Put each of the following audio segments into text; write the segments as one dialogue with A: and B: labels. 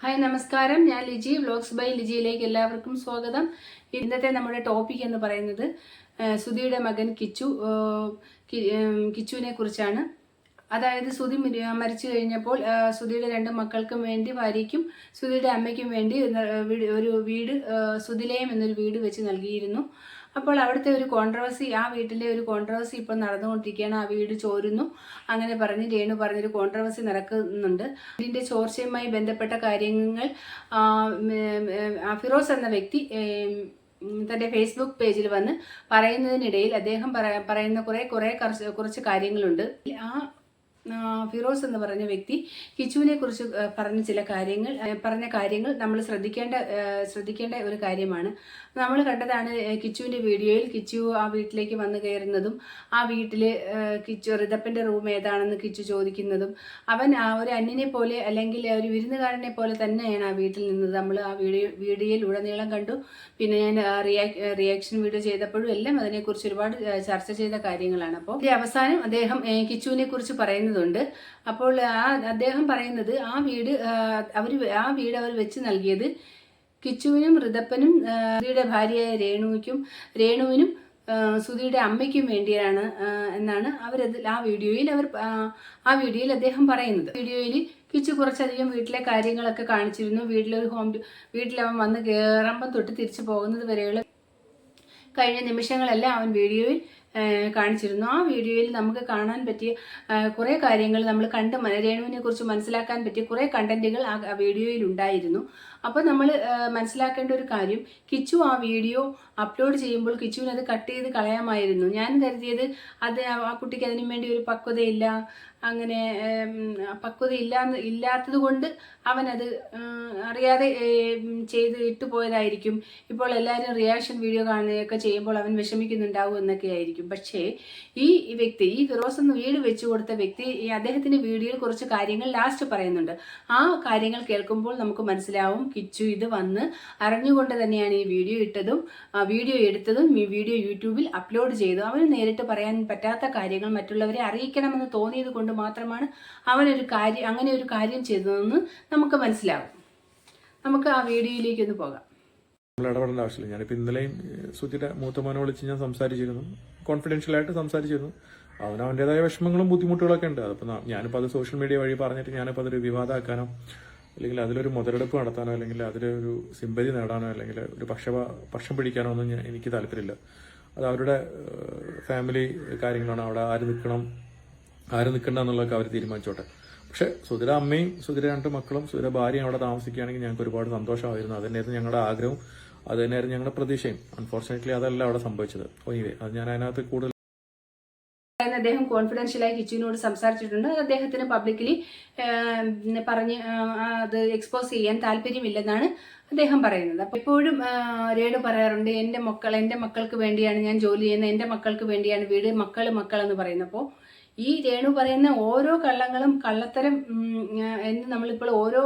A: Hi നമസ്കാരം. ഞാൻ Liji vlogs by ലിജിയിലേക്ക് എല്ലാവർക്കും സ്വാഗതം. ഇന്നത്തെ നമ്മുടെ ടോപ്പിക് എന്ന് പറയുന്നത് സുധിയുടെ മകൻ കിച്ചു കിച്ചുവിനെ കുറിച്ചാണ്. അതായത് സുധി മരിച്ചു കഴിഞ്ഞപ്പോൾ ആ, സുധിയുടെ രണ്ട് മക്കൾക്കും വേണ്ടി ഭാര്യയ്ക്കും സുധിയുടെ അമ്മയ്ക്കും വേണ്ടി ഒരു വീട് ആ, സുധിലയം എന്നൊരു വീട് വെച്ച് നൽകിയിരുന്നു. അപ്പോൾ അവിടുത്തെ ഒരു കോൺട്രവേഴ്സി ആ വീട്ടിലെ ഒരു കോൺട്രവേഴ്സി ഇപ്പോൾ നടന്നുകൊണ്ടിരിക്കുകയാണ്. ആ വീട് ചോരുന്നു. അങ്ങനെ പറഞ്ഞ് രേണു പറഞ്ഞൊരു കോൺട്രവേഴ്സി നടക്കുന്നുണ്ട്. ഇതിന്റെ ചോർച്ചയുമായി ബന്ധപ്പെട്ട കാര്യങ്ങൾ ഫിറോസ് എന്ന വ്യക്തി തന്റെ ഫേസ്ബുക്ക് പേജിൽ വന്ന് പറയുന്നതിനിടയിൽ അദ്ദേഹം പറയുന്ന കുറേ കുറേ കുറച്ച് കാര്യങ്ങളുണ്ട്. ആ, ഫിറോസ് എന്ന് പറഞ്ഞ വ്യക്തി കിച്ചുവിനെ കുറിച്ച് പറഞ്ഞ ചില കാര്യങ്ങൾ പറഞ്ഞ കാര്യങ്ങൾ നമ്മൾ ശ്രദ്ധിക്കേണ്ട ശ്രദ്ധിക്കേണ്ട ഒരു കാര്യമാണ്. നമ്മൾ കണ്ടതാണ് കിച്ചുവിന്റെ വീഡിയോയിൽ കിച്ചു ആ വീട്ടിലേക്ക് വന്നു കയറുന്നതും ആ വീട്ടിൽ കിച്ചു റിതപ്പന്റെ റൂം ഏതാണെന്ന് കിച്ചു ചോദിക്കുന്നതും അവൻ ആ ഒരു അന്യനെ പോലെ അല്ലെങ്കിൽ ഒരു വിരുന്നുകാരനെ പോലെ തന്നെയാണ് ആ വീട്ടിൽ നിന്നത്. നമ്മൾ ആ വീഡിയോ വീഡിയോയിൽ ഉടനീളം കണ്ടു. പിന്നെ ഞാൻ റിയാക്ഷൻ വീഡിയോ ചെയ്തപ്പോഴും എല്ലാം അതിനെക്കുറിച്ച് ഒരുപാട് ചർച്ച ചെയ്ത കാര്യങ്ങളാണ്. അപ്പോൾ അവസാനം അദ്ദേഹം കിച്ചുവിനെ കുറിച്ച് പറയുന്നുണ്ട് അപ്പോൾ ആ അദ്ദേഹം പറയുന്നത് ആ വീട് അവർ ആ വീട് അവർ വെച്ച് നൽകിയത് കിച്ചുവിനും ഋതപ്പനും സുധിയുടെ ഭാര്യയായ രേണുവിക്കും രേണുവിനും സുധിയുടെ അമ്മയ്ക്കും വേണ്ടിയാണ് എന്നാണ് അവരത് ആ വീഡിയോയിൽ അവർ ആ, വീഡിയോയിൽ അദ്ദേഹം പറയുന്നത്. വീഡിയോയിൽ കിച്ചു കുറച്ചധികം വീട്ടിലെ കാര്യങ്ങളൊക്കെ കാണിച്ചിരുന്നു. വീട്ടിലൊരു ഹോം വീട്ടിൽ അവൻ വന്ന് കയറുമ്പം തൊട്ട് തിരിച്ചു പോകുന്നത് വരെയുള്ള കഴിഞ്ഞ നിമിഷങ്ങളെല്ലാം അവൻ വീഡിയോയിൽ കാണിച്ചിരുന്നു. ആ വീഡിയോയിൽ നമുക്ക് കാണാൻ പറ്റിയ കുറേ കാര്യങ്ങൾ നമ്മൾ കണ്ട് രേണുവിനെ കുറിച്ച് മനസ്സിലാക്കാൻ പറ്റിയ കുറേ കണ്ടന്റുകൾ ആ വീഡിയോയിൽ ഉണ്ടായിരുന്നു. അപ്പോൾ നമ്മൾ മനസ്സിലാക്കേണ്ട ഒരു കാര്യം കിച്ചു ആ വീഡിയോ അപ്ലോഡ് ചെയ്യുമ്പോൾ കിച്ചുവിന് അത് കട്ട് ചെയ്ത് കളയാമായിരുന്നു. ഞാൻ കരുതിയത് അത് ആ കുട്ടിക്ക് അതിനു വേണ്ടി ഒരു പക്വതയില്ല അങ്ങനെ പക്വത ഇല്ലാന്ന് ഇല്ലാത്തത് കൊണ്ട് അവനത് അറിയാതെ ചെയ്ത് ഇട്ടു പോയതായിരിക്കും. ഇപ്പോൾ എല്ലാവരും റിയാക്ഷൻ വീഡിയോ കാണുകയൊക്കെ ചെയ്യുമ്പോൾ അവൻ വിഷമിക്കുന്നുണ്ടാവും എന്നൊക്കെ ആയിരിക്കും. പക്ഷേ ഈ വ്യക്തി ഈ ഫിറോസ് എന്ന് വീട് വെച്ചു കൊടുത്ത വ്യക്തി ഈ അദ്ദേഹത്തിന്റെ വീഡിയോയിൽ കുറച്ച് കാര്യങ്ങൾ ലാസ്റ്റ് പറയുന്നുണ്ട്. ആ കാര്യങ്ങൾ കേൾക്കുമ്പോൾ നമുക്ക് മനസ്സിലാവും കിച്ചു ഇത് വന്ന് അറിഞ്ഞുകൊണ്ട് തന്നെയാണ് ഈ വീഡിയോ ഇട്ടതും ആ വീഡിയോ എടുത്തതും ഈ വീഡിയോ യൂട്യൂബിൽ അപ്ലോഡ് ചെയ്തു അവന് നേരിട്ട് പറയാൻ പറ്റാത്ത കാര്യങ്ങൾ മറ്റുള്ളവരെ അറിയിക്കണമെന്ന് തോന്നിയത് കൊണ്ട് മാത്രമാണ് അവനൊരു കാര്യം അങ്ങനെ ഒരു കാര്യം ചെയ്തതെന്ന് നമുക്ക് മനസ്സിലാവും. നമുക്ക് ആ വീഡിയോയിലേക്ക് ഒന്ന് പോകാം.
B: നമ്മൾ ഇടപെടേണ്ട ആവശ്യമില്ല. ഞാനിപ്പോൾ ഇന്നലെയും സുധിയുടെ മൂത്ത മോനെ വിളിച്ച് ഞാൻ സംസാരിച്ചിരുന്നു. കോൺഫിഡൻഷ്യലായിട്ട് സംസാരിച്ചിരുന്നു. അവന് അവന്റെതായ വിഷമങ്ങളും ബുദ്ധിമുട്ടുകളൊക്കെ ഉണ്ട്. അതിപ്പോൾ ഞാനിപ്പോൾ അത് സോഷ്യൽ മീഡിയ വഴി പറഞ്ഞിട്ട് ഞാനിപ്പോൾ അതൊരു വിവാദമാക്കാനോ അല്ലെങ്കിൽ അതിലൊരു മുതലെടുപ്പ് നടത്താനോ അല്ലെങ്കിൽ അതിലൊരു സിമ്പതി നേടാനോ അല്ലെങ്കിൽ ഒരു പക്ഷ പക്ഷം പിടിക്കാനോ ഒന്നും എനിക്ക് താല്പര്യമില്ല. അത് അവരുടെ ഫാമിലി കാര്യങ്ങളാണ്. അവിടെ ആര് നിൽക്കണം ആര് നിൽക്കണ്ട എന്നുള്ളതൊക്കെ അവർ തീരുമാനിച്ചോട്ടെ. പക്ഷെ സുധിര അമ്മയും സുധിര രണ്ട് മക്കളും സുധിര ഭാര്യയും അവിടെ താമസിക്കുകയാണെങ്കിൽ ഞങ്ങൾക്ക് ഒരുപാട് സന്തോഷമായിരുന്നു. അത് തന്നെയായിരുന്നു ഞങ്ങളുടെ ആഗ്രഹവും. അത് ഞങ്ങളുടെ പ്രതീക്ഷയും. അൺഫോർച്ചുനേറ്റ്ലി അതല്ല അവിടെ സംഭവിച്ചത്. എനിവേ അത് ഞാൻ അതിനകത്ത് കൂടുതൽ
A: അദ്ദേഹം കോൺഫിഡൻഷ്യലായി കിച്ചുവിനോട് സംസാരിച്ചിട്ടുണ്ട്. അദ്ദേഹത്തിന് പബ്ലിക്കലി പറഞ്ഞ് അത് എക്സ്പോസ് ചെയ്യാൻ താല്പര്യമില്ലെന്നാണ് അദ്ദേഹം പറയുന്നത്. അപ്പോൾ എപ്പോഴും രേണു പറയാറുണ്ട് എന്റെ മക്കൾ എന്റെ മക്കൾക്ക് വേണ്ടിയാണ് ഞാൻ ജോലി ചെയ്യുന്നത്. എന്റെ മക്കൾക്ക് വേണ്ടിയാണ് വീട്. മക്കൾ മക്കൾ എന്ന് പറയുന്നപ്പോൾ ഈ രേണു പറയുന്ന ഓരോ കള്ളങ്ങളും കള്ളത്തരം എന്ന് നമ്മളിപ്പോൾ ഓരോ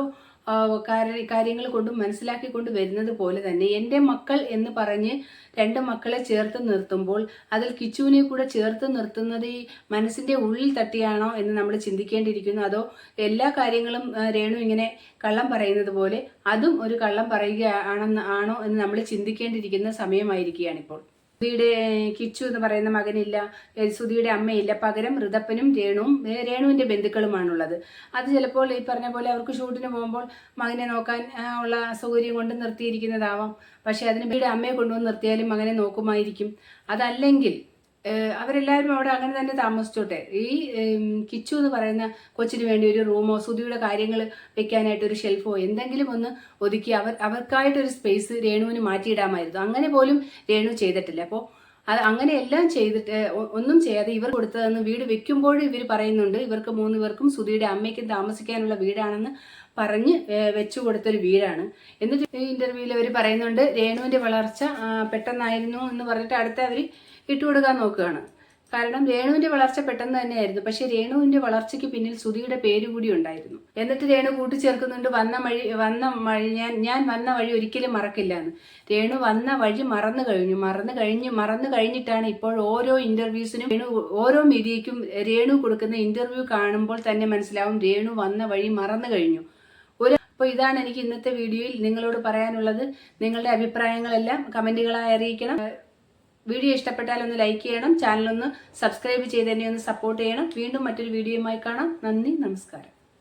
A: കാര്യങ്ങൾ കൊണ്ടും മനസ്സിലാക്കിക്കൊണ്ട് വരുന്നത് പോലെ തന്നെ എന്റെ മക്കൾ എന്ന് പറഞ്ഞ് രണ്ട് മക്കളെ ചേർത്ത് നിർത്തുമ്പോൾ അതിൽ കിച്ചുവിനെ കൂടെ ചേർത്ത് നിർത്തുന്നത് ഈ മനസ്സിന്റെ ഉള്ളിൽ തട്ടിയാണോ എന്ന് നമ്മൾ ചിന്തിക്കേണ്ടിയിരിക്കുന്നു. അതോ എല്ലാ കാര്യങ്ങളും രേണു ഇങ്ങനെ കള്ളം പറയുന്നത് പോലെ അതും ഒരു കള്ളം പറയുക ആണെന്ന് ആണോ എന്ന് നമ്മൾ ചിന്തിക്കേണ്ടിയിരിക്കുന്ന സമയമായിരിക്കുകയാണിപ്പോൾ. സുധിയുടെ കിച്ചു എന്ന് പറയുന്ന മകനില്ല സുധിയുടെ അമ്മയില്ല. പകരം ഋതപ്പനും രേണുവും രേണുവിന്റെ ബന്ധുക്കളുമാണുള്ളത്. അത് ചിലപ്പോൾ ഈ പറഞ്ഞ പോലെ അവർക്ക് ഷൂട്ടിന് പോകുമ്പോൾ മകനെ നോക്കാൻ ഉള്ള സൗകര്യം കൊണ്ട് നിർത്തിയിരിക്കുന്നതാവാം. പക്ഷെ അതിന് വീട് അമ്മയെ കൊണ്ടുവന്ന് നിർത്തിയാലും മകനെ നോക്കുമായിരിക്കും. അതല്ലെങ്കിൽ അവരെല്ലാവരും അവിടെ അങ്ങനെ തന്നെ താമസിച്ചോട്ടെ. ഈ കിച്ചു എന്ന് പറയുന്ന കൊച്ചിന് വേണ്ടി ഒരു റൂമോ സുധിയുടെ കാര്യങ്ങൾ വെക്കാനായിട്ട് ഒരു ഷെൽഫോ എന്തെങ്കിലും ഒന്ന് ഒതുക്കി അവർ അവർക്കായിട്ടൊരു സ്പേസ് രേണുവിന് മാറ്റിയിടാമായിരുന്നു. അങ്ങനെ പോലും രേണു ചെയ്തിട്ടില്ല. അപ്പോൾ അത് അങ്ങനെയെല്ലാം ചെയ്തിട്ട് ഒന്നും ചെയ്യാതെ ഇവർ കൊടുത്തതെന്ന് വീട് വെക്കുമ്പോഴും ഇവർ പറയുന്നുണ്ട്. ഇവർക്ക് മൂന്ന് പേർക്കും സുധിയുടെ അമ്മയ്ക്കും താമസിക്കാനുള്ള വീടാണെന്ന് പറഞ്ഞ് വെച്ചു കൊടുത്തൊരു വീടാണ്. എന്നിട്ട് ഈ ഇന്റർവ്യൂവിൽ അവർ പറയുന്നുണ്ട് രേണുവിന്റെ വളർച്ച പെട്ടെന്നായിരുന്നു എന്ന് പറഞ്ഞിട്ട് അടുത്ത അവർ ഇട്ടുകൊടുക്കാൻ നോക്കുകയാണ്. കാരണം രേണുവിന്റെ വളർച്ച പെട്ടെന്ന് തന്നെയായിരുന്നു. പക്ഷെ രേണുവിന്റെ വളർച്ചയ്ക്ക് പിന്നിൽ സുധിയുടെ പേര് കൂടി ഉണ്ടായിരുന്നു. എന്നിട്ട് രേണു കൂട്ടിച്ചേർക്കുന്നുണ്ട് വന്ന വഴി വന്ന വഴി ഞാൻ ഞാൻ വന്ന വഴി ഒരിക്കലും മറക്കില്ല എന്ന്. രേണു വന്ന വഴി മറന്നു കഴിഞ്ഞു. മറന്നു കഴിഞ്ഞ് മറന്നു കഴിഞ്ഞിട്ടാണ് ഇപ്പോൾ ഓരോ ഇന്റർവ്യൂസിനും രേണു ഓരോ മീഡിയയ്ക്കും രേണു കൊടുക്കുന്ന ഇന്റർവ്യൂ കാണുമ്പോൾ തന്നെ മനസ്സിലാവും രേണു വന്ന വഴി മറന്നു കഴിഞ്ഞു. ഒരു അപ്പോൾ ഇതാണ് എനിക്ക് ഇന്നത്തെ വീഡിയോയിൽ നിങ്ങളോട് പറയാനുള്ളത്. നിങ്ങളുടെ അഭിപ്രായങ്ങളെല്ലാം കമന്റുകളായി അറിയിക്കണം. വീഡിയോ ഇഷ്ടപ്പെട്ടാൽ ഒന്ന് ലൈക്ക് ചെയ്യണം. ചാനൽ ഒന്ന് സബ്സ്ക്രൈബ് ചെയ്ത് എന്നെ ഒന്ന് സപ്പോർട്ട് ചെയ്യണം. വീണ്ടും മറ്റൊരു വീഡിയോയുമായി കാണാം. നന്ദി നമസ്കാരം.